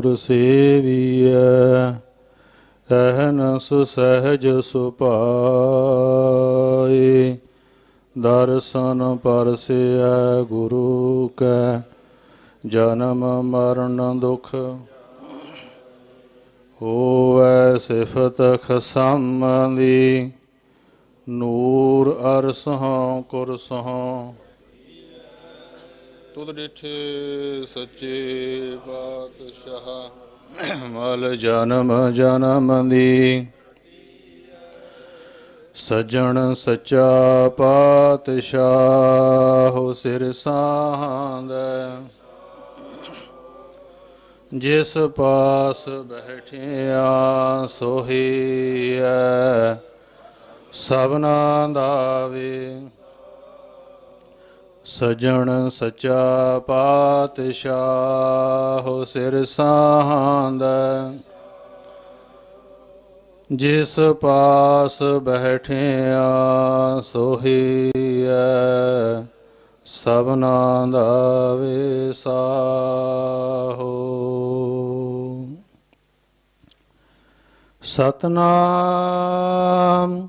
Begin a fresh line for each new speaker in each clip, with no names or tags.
ਗੁਰ ਸੇਵੀਐ ਅਹਨਸ ਸਹਿਜ ਸੁਪਾਏ ਦਰਸ਼ਨ ਪਰਸਿਐ ਗੁਰੂ ਕੈ, ਜਨਮ ਮਰਨ ਦੁਖ ਹੋਵੈ ਸਿਫਤ ਖਸਮ ਦੀ ਨੂਰ ਅਰਸਹਾਂ ਕੁਰਸਹਾਂ ਤੁਧ ਡਿਠੇ ਸੱਚੇ ਪਾਤਸ਼ਾਹ, ਮਲ ਜਨਮ ਜਨਮ ਦੀ। ਸਜਣ ਸੱਚਾ ਪਾਤਸ਼ਾਹ ਹੋ ਸਿਰ ਸਾਹੰਦਾ ਜਿਸ ਪਾਸ ਬੈਠਿਆ ਸੋਹੀਐ ਸਭਨਾ ਦਾ ਵੇ ਸਜਣ ਸੱਚਾ ਪਾਤਸ਼ਾਹ ਹੋ ਸਿਰ ਸਾਹੰਦਾ। ਜਿਸ ਪਾਸ ਬੈਠਿਆ ਸੋਹੀਐ ਸਭਨਾ ਦਾ ਵਿਸਾਹੋ। ਸਤਨਾਮ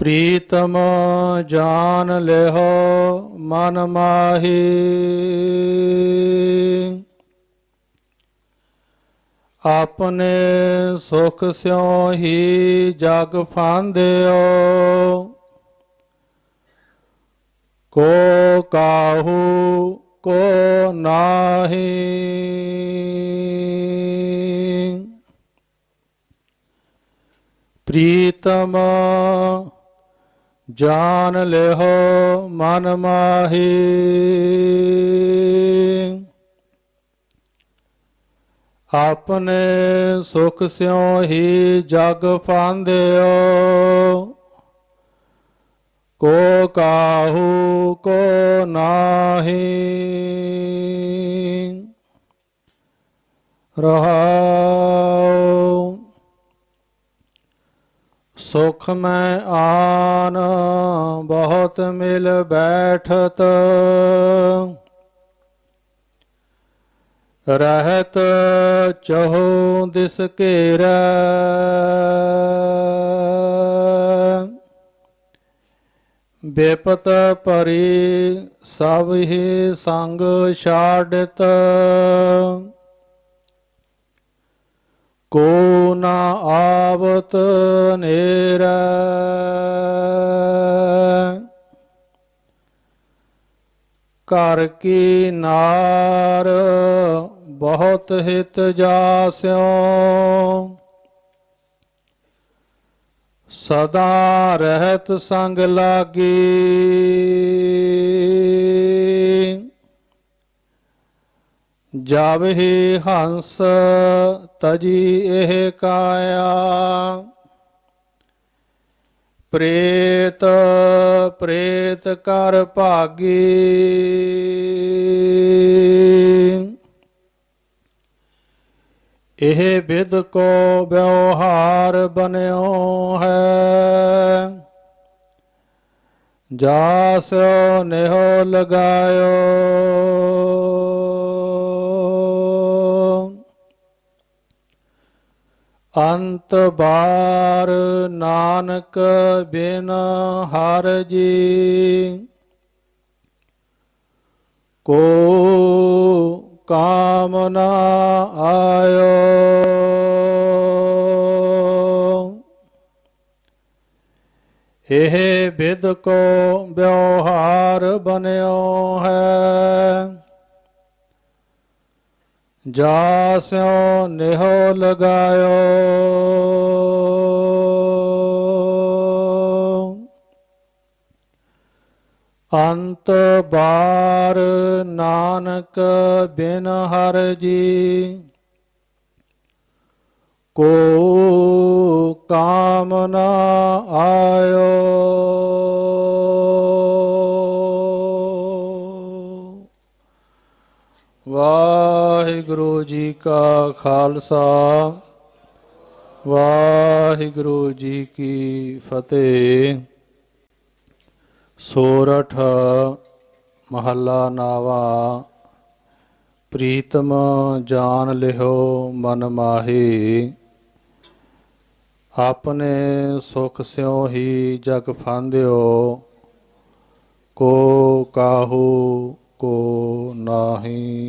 ਪ੍ਰੀਤਮ ਜਾਨ ਲਿਓ ਮਨ ਮਾਹੀ। ਆਪਣੇ ਸੁਖ ਸਿਉ ਹੀ ਜਗ ਫਾਂਦਿਓ। ਕੋ ਕਾਹੂ, ਕੋ ਨਾਹੀ। ਪ੍ਰੀਤਮ ਜਾਨ ਲਿਹੋ ਮਨ ਮਾਹੀ। ਆਪਣੇ ਸੁਖ ਸਿਉ ਹੀ ਜਗ ਫਾਂਦਿਓ ਕੋ ਕਾਹੂ, ਕੋ ਨਾਹੀ। ਰਹਾਉ ਸੁਖ ਮੈਂ ਆਨ, ਬਹੁਤ ਮਿਲ ਬੈਠਤ। ਰਹਿਤ ਚਹੋ ਦਿਸ ਘੇਰਾ। ਬੇਪਤ ਪਰੀ ਸਭ ਹੀ ਸੰਗ ਛਾੜਤ ਕੋ ਨਾ ਆਵਤ ਨੇਰਾ। ਘਰ ਕੀ ਨਾਰ ਬਹੁਤ ਹਿਤ ਜਾਸਿਓ। ਸਦਾ ਰਹਿਤ ਸੰਗ ਲਾਗੀ। ਜਬ ਹੀ ਹੰਸ ਤਜੀ ਇਹ ਕਾਇਆ। ਪ੍ਰੇਤ ਪ੍ਰੇਤ ਕਰ ਭਾਗੀ। ਇਹ ਵਿਦ ਕੋ ਵਿਵਹਾਰ ਬਨਿਓ ਹੈ। ਜਾਸ ਨਿਹੋ ਲਗਾਇਓ। ਅੰਤ ਬਾਰ ਨਾਨਕ ਬਿਨ ਹਰ ਜੀ। ਕੋ ਕਾਮ ਆਇਓ। ਇਹ ਵਿਦ ਕੋ ਵਿਵਹਾਰ ਬਨਿਓ ਹੈ। ਜਾਸਿਓ ਨਿਹੋ ਲਗਾਇਓ। ਅੰਤ ਬਾਰ ਨਾਨਕ ਬਿਨ ਹਰ ਜੀ। ਕੋ ਕਾਮ ਨਾ ਆਇਓ। ਵਾਹਿਗੁਰੂ ਜੀ ਕਾ ਖਾਲਸਾ, ਵਾਹਿਗੁਰੂ ਜੀ ਕੀ ਫਤਿਹ। ਸੋਰਠ ਮਹੱਲਾ ਨਾਵਾ, ਪ੍ਰੀਤਮ ਜਾਨ ਲਿਓ ਮਨ ਮਾਹੀ। ਆਪਣੇ ਸੁਖ ਸਿਉ ਹੀ ਜਗ ਫਾਂਦਿਓ, ਕੋ ਕਾਹੂ ਕੋ ਨਾਹੀ।